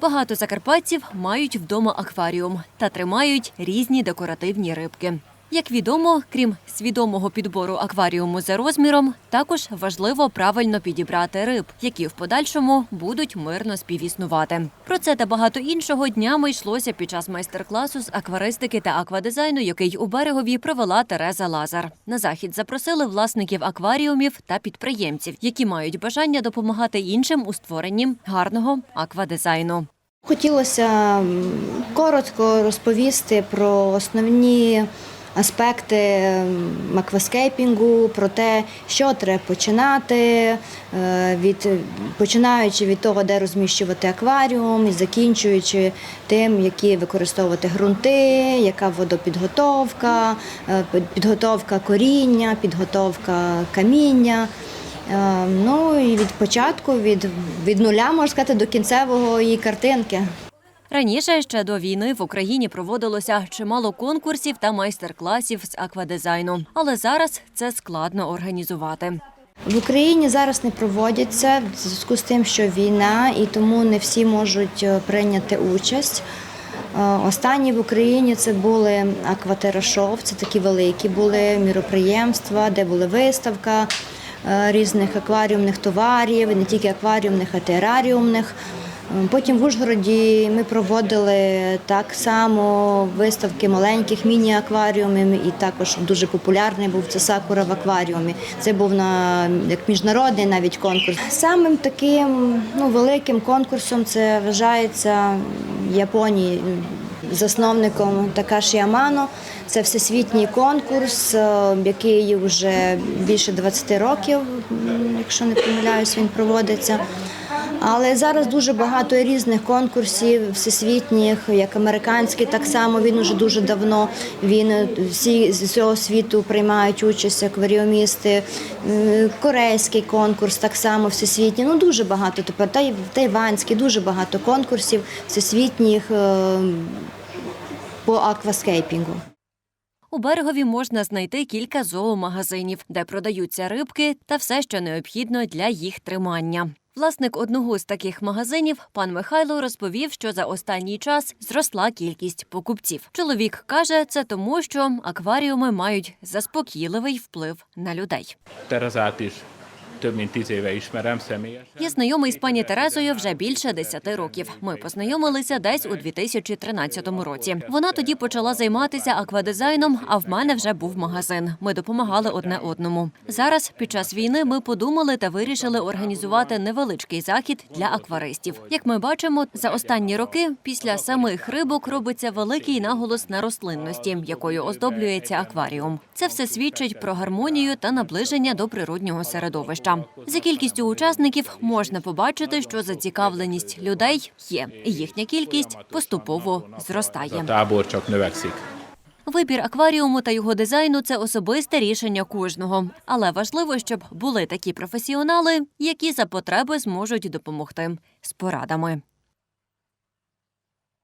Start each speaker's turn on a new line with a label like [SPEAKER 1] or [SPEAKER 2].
[SPEAKER 1] Багато закарпатців мають вдома акваріум та тримають різні декоративні рибки. Як відомо, крім свідомого підбору акваріуму за розміром, також важливо правильно підібрати риб, які в подальшому будуть мирно співіснувати. Про це та багато іншого днями йшлося під час майстер-класу з акваристики та аквадизайну, який у берегові провела Тереза Лазар. На захід запросили власників акваріумів та підприємців, які мають бажання допомагати іншим у створенні гарного аквадизайну.
[SPEAKER 2] Хотілося коротко розповісти про основні аспекти м, акваскейпінгу, про те, що треба починати, е, від, починаючи від того, де розміщувати акваріум, і закінчуючи тим, які використовувати ґрунти, яка водопідготовка, е, підготовка коріння, підготовка каміння. Е, Ну і від початку, від, від нуля, можна сказати, до кінцевого її картинки.
[SPEAKER 1] Раніше ще до війни в Україні проводилося чимало конкурсів та майстер-класів з аквадизайну, але зараз це складно організувати.
[SPEAKER 2] В Україні зараз не проводяться в зв'язку з тим, що війна, і тому не всі можуть е, прийняти участь. Е, Останні в Україні це були акватерашов, це такі великі були міроприємства, де була виставка е, різних акваріумних товарів, не тільки акваріумних, а тераріумних. Е, Потім в Ужгороді ми проводили так само виставки маленьких міні-акваріумів, і також дуже популярний був це сакура в акваріумі. Це був на як міжнародний навіть конкурс. Самим таким ну, великим конкурсом це вважається Японії. Засновником Такаші Амано. Це всесвітній конкурс, е, який вже більше 20 років, якщо не помиляюсь, він проводиться. Але зараз дуже багато різних конкурсів всесвітніх, як американський, так само він уже дуже давно. Він е, всі з цього світу приймають участь акваріумісти. Корейський конкурс, так само всесвітній. Ну дуже багато тепер. Тай- Тайванський, дуже багато конкурсів всесвітніх е, по акваскейпінгу.
[SPEAKER 1] У берегові можна знайти кілька зоомагазинів, де продаються рибки та все, що необхідно для їх тримання. Власник одного з таких магазинів, пан Михайло, розповів, що за останній час зросла кількість покупців. Чоловік каже, це тому, що акваріуми мають заспокійливий вплив на людей.
[SPEAKER 3] Тереза is több mint tíz éve ismerem személyesen.
[SPEAKER 1] Я знайомий з пані Терезою вже більше 10 років. Ми познайомилися десь у 2013 році. Вона тоді почала займатися аквадизайном, а в мене вже був магазин. Ми допомагали одне одному. Зараз, під час війни, ми подумали та вирішили організувати невеличкий захід для акваристів. Як ми бачимо, за останні роки після самих рибок робиться великий наголос на рослинності, якою оздоблюється акваріум. Це все свідчить про гармонію та наближення до природнього середовища. За кількістю учасників можна побачити, що зацікавленість людей є, їхня кількість поступово зростає. Вибір акваріуму та його дизайну це особисте рішення кожного. Але важливо, щоб були такі професіонали, які за потреби зможуть допомогти з порадами.